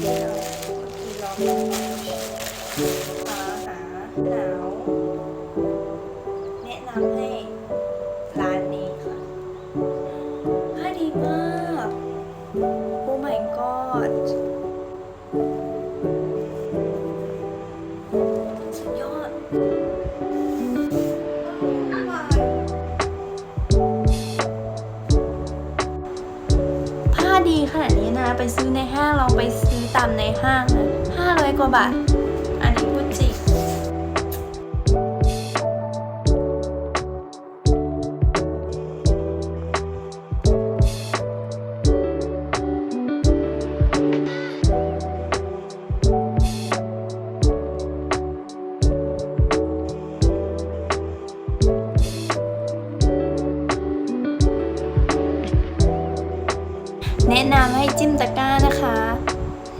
เดี๋ยวทีลองหาหาหนาวแนะนำให้ร้านนี้ค่ะผ้าดีมาก โอ้ my god สุดยอด ดีขนาดนี้นะ ไปซื้อในห้างลองไปซื้อตามในห้างนะห้าร้อยกว่าบาท อันนี้พูดจริง แนะนำให้จิ้มตะกร้านะคะ